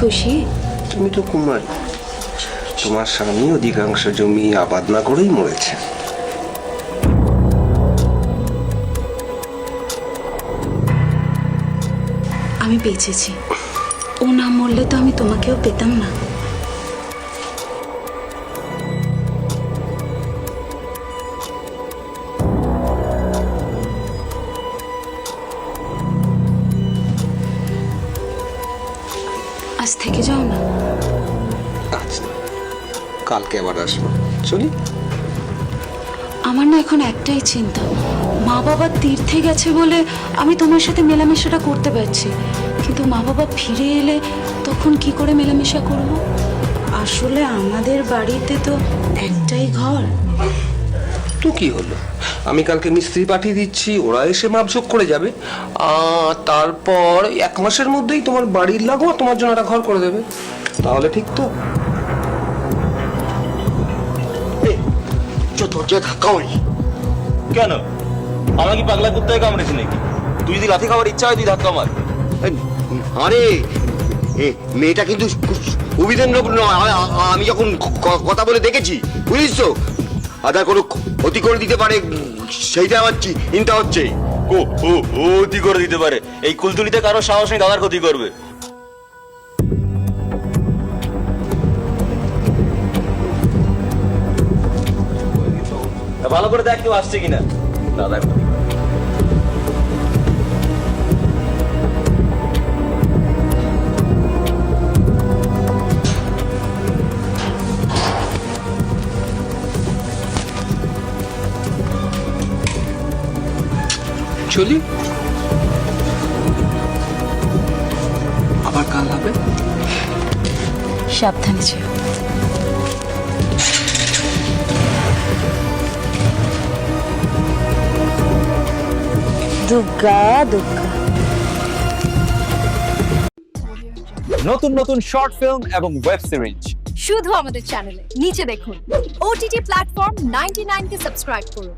খুশি? তুমি তো কুমার। তোমার স্বামী অধিকাংশ জমি আবাদ না করেই মরেছে। আমি বেঁচেছি। ও না মরলে তো আমি তোমাকেও পেতাম না। আজ থেকে যাও না। আচ্ছা কালকে আবার আসব। চলি? আমার না এখন একটাই চিন্তা। মা বাবা তীর্থে গেছে বলে আমি তোমার সাথে মেলামেশাটা করতে পারছি। কিন্তু মা বাবা ফিরে এলে তখন কি করে মেলামেশা করব? আসলে আমাদের বাড়িতে তো একটাই ঘর। কি হলো? আমি কালকে মিস্ত্রি পাঠিয়ে দিচ্ছি ওরা এসে মাপঝোক করে যাবে। আর তারপর এক মাসের মধ্যেই তোমার বাড়ির লাগো তোমার জন্য একটা ঘর করে দেবে। তাহলে ঠিক তো? দরজায় ধাক্কা মারি। কেন? আমার কি পাগলা কুত্তায় কামড়েছে নাকি? তুই যদি লাথি খাওয়ার ইচ্ছা হয় তুই ধাক্কা মার। আরে এ মেয়েটা কিন্তু অভিধান আমি যখন কথা বলে দেখেছি বুঝিস তো? আদা কোনো ক্ষতি করে দিতে পারে, সেইটা আমার চিন্তা হচ্ছে। ও ও ক্ষতি করে দিতে পারে। এই কুলতুলিতে কারও সাহস নেই, দাদার ক্ষতি করবে। ভালো করে দেখ কেউ আসছে কিনা। দাদার চলি আবার কাল হবে? সাবধানে দুর্গা দুর্গা নতুন নতুন শর্ট ফিল্ম এবং ওয়েব সিরিজ শুধু আমাদের চ্যানেলে নিচে দেখুন। ওটিটি প্ল্যাটফর্ম 99 কে সাবস্ক্রাইব করুন।